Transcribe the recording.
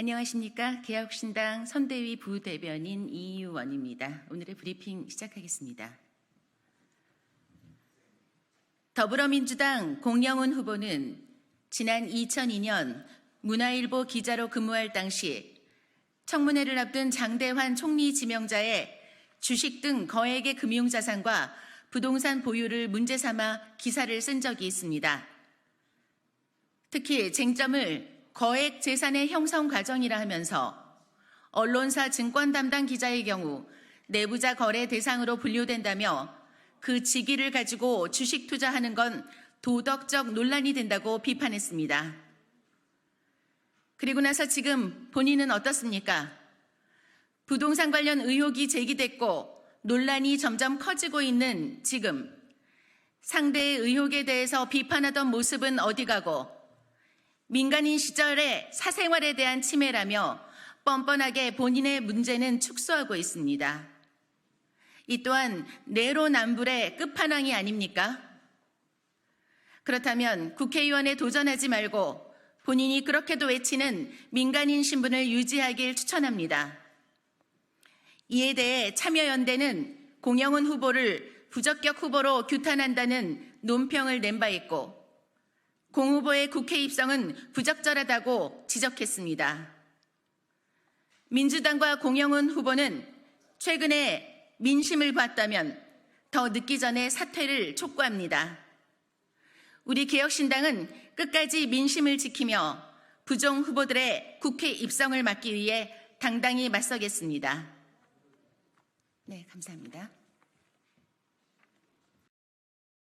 안녕하십니까. 개혁신당 선대위 부대변인 이유원입니다. 오늘의 브리핑 시작하겠습니다. 더불어민주당 공영훈 후보는 지난 2002년 문화일보 기자로 근무할 당시 청문회를 앞둔 장대환 총리 지명자의 주식 등 거액의 금융자산과 부동산 보유를 문제 삼아 기사를 쓴 적이 있습니다. 특히 쟁점을 거액 재산의 형성 과정이라 하면서 언론사 증권 담당 기자의 경우 내부자 거래 대상으로 분류된다며 그 직위를 가지고 주식 투자하는 건 도덕적 논란이 된다고 비판했습니다. 그리고 나서 지금 본인은 어떻습니까? 부동산 관련 의혹이 제기됐고 논란이 점점 커지고 있는 지금 상대의 의혹에 대해서 비판하던 모습은 어디 가고 민간인 시절의 사생활에 대한 침해라며 뻔뻔하게 본인의 문제는 축소하고 있습니다. 이 또한 내로남불의 끝판왕이 아닙니까? 그렇다면 국회의원에 도전하지 말고 본인이 그렇게도 외치는 민간인 신분을 유지하길 추천합니다. 이에 대해 참여연대는 공영훈 후보를 부적격 후보로 규탄한다는 논평을 낸 바 있고 공 후보의 국회 입성은 부적절하다고 지적했습니다. 민주당과 공영훈 후보는 최근에 민심을 봤다면 더 늦기 전에 사퇴를 촉구합니다. 우리 개혁신당은 끝까지 민심을 지키며 부정 후보들의 국회 입성을 막기 위해 당당히 맞서겠습니다. 네, 감사합니다.